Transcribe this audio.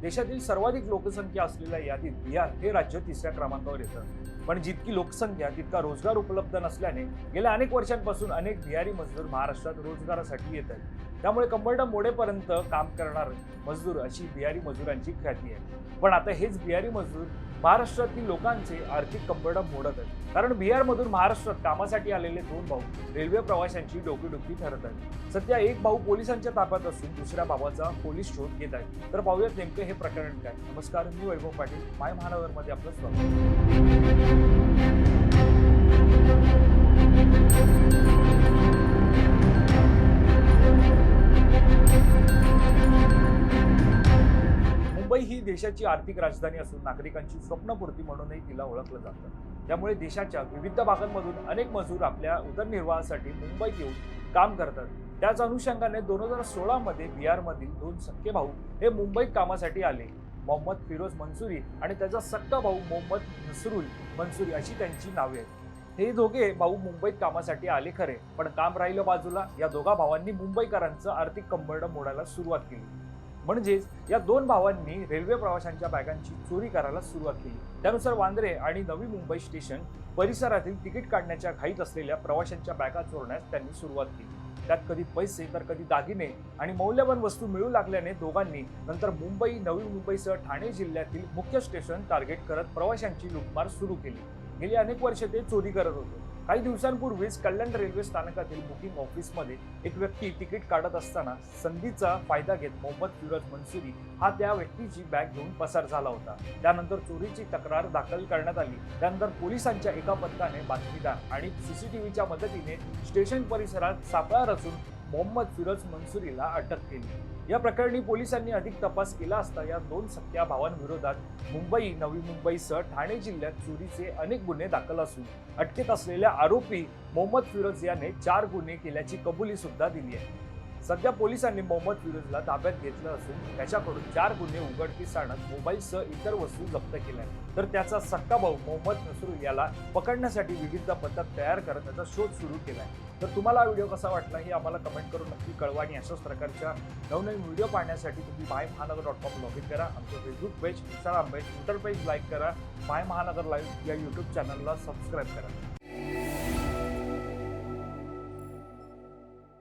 देशातील सर्वाधिक लोकसंख्या असलेल्या यादीत बिहार हे राज्य तिसऱ्या क्रमांकावर येतं. पण जितकी लोकसंख्या तितका रोजगार उपलब्ध नसल्याने गेल्या अनेक वर्षांपासून अनेक बिहारी मजदूर महाराष्ट्रात रोजगारासाठी येत आहेत. त्यामुळे कंबरडा मोडेपर्यंत काम करणार मजदूर अशी बिहारी मजुरांची ख्याती आहे. पण आता हेच बिहारी मजदूर महाराष्ट्रातील लोकांचे आर्थिक कंबरडं मोडत आहेत. कारण बिहारमधून महाराष्ट्रात कामासाठी आलेले दोन भाऊ रेल्वे प्रवाशांची डोकीडुकी ठरत आहेत. सध्या एक भाऊ पोलिसांच्या ताब्यात असून दुसऱ्या भावाचा पोलीस शोध घेत आहेत. तर पाहूयात नेमकं हे प्रकरण काय? नमस्कार मी वैभव पाटील. माय महानगरमध्ये आपलं स्वागत. मुंबई ही देशाची आर्थिक राजधानी असून नागरिकांची स्वप्नपूर्ती म्हणूनही तिला ओळखलं जातं. त्यामुळे देशाच्या विविध भागांमधून अनेक मजूर आपल्या उदरनिर्वाहासाठी मुंबईत येऊन काम करतात. त्याच अनुषंगाने दोन हजार सोळामध्ये बिहारमधील दोन सख्खे भाऊ हे मुंबईत कामासाठी आले. मोहम्मद फिरोज मंसुरी आणि त्याचा सक्का भाऊ मोहम्मद नसरुल मंसुरी अशी त्यांची नावे आहेत. हे दोघे भाऊ मुंबईत कामासाठी आले खरे पण काम राहिलं बाजूला. या दोघा भावांनी मुंबईकरांचं आर्थिक कंबरडं मोडायला सुरुवात केली. म्हणजेच या दोन भावांनी रेल्वे प्रवाशांच्या बॅगांची चोरी करायला सुरुवात केली. त्यानुसार वांद्रे आणि नवी मुंबई स्टेशन परिसरातील तिकीट काढण्याच्या घाईत असलेल्या प्रवाशांच्या बॅगा चोरण्यास त्यांनी सुरुवात केली. त्यात कधी पैसे तर कधी दागिने आणि मौल्यवान वस्तू मिळू लागल्याने दोघांनी नंतर मुंबई नवी मुंबईसह ठाणे जिल्ह्यातील मुख्य स्टेशन टार्गेट करत प्रवाशांची लुटमार सुरू केली. गेली अनेक वर्षे ते चोरी करत होते. काही दिवसांपूर्वीच कल्याण रेल्वे स्थानकातील बुकिंग ऑफिसमध्ये एक व्यक्ती तिकीट काढत असताना संधीचा फायदा घेत मोहम्मद फिरोज मंसुरी हा त्या व्यक्तीची बॅग घेऊन पसार झाला होता. त्यानंतर चोरीची तक्रार दाखल करण्यात आली. त्यानंतर पोलिसांच्या एका पथकाने बातमीदार आणि सीसीटीव्हीच्या मदतीने स्टेशन परिसरात सापळा रचून मोहम्मद फिरोज मंसुरीला अटक केली. या प्रकरणी पोलिसांनी अधिक तपास केला असता या दोन सख्या भावांविरोधात मुंबई नवी मुंबईसह ठाणे जिल्ह्यात चोरीचे अनेक गुन्हे दाखल असून अटकेत असलेल्या आरोपी मोहम्मद फिरोज याने चार गुन्हे केल्याची कबुली सुद्धा दिली आहे. सध्या पोलिसांनी मोहम्मद फिरोजला ताब्यात घेतलं असून त्याच्याकडून चार गुन्हे उघडकीस आणत मोबाईलसह इतर वस्तू जप्त केल्या. आहेत. तर त्याचा सक्का भाऊ मोहम्मद नसरू याला पकडण्यासाठी विविध पथक तयार करत त्याचा शोध सुरू केला आहे तर तुम्हाला हा व्हिडिओ कसा वाटला हे आम्हाला कमेंट करून नक्की कळवा आणि अशाच प्रकारच्या नवनवीन व्हिडिओ पाहण्यासाठी तुम्ही माय महानगर डॉट कॉम लॉग इन करा. आमचं Facebook page Instagram page Twitter page like करा. माय महानगर लाईव्ह या यूट्यूब चॅनलला सबस्क्राईब करा.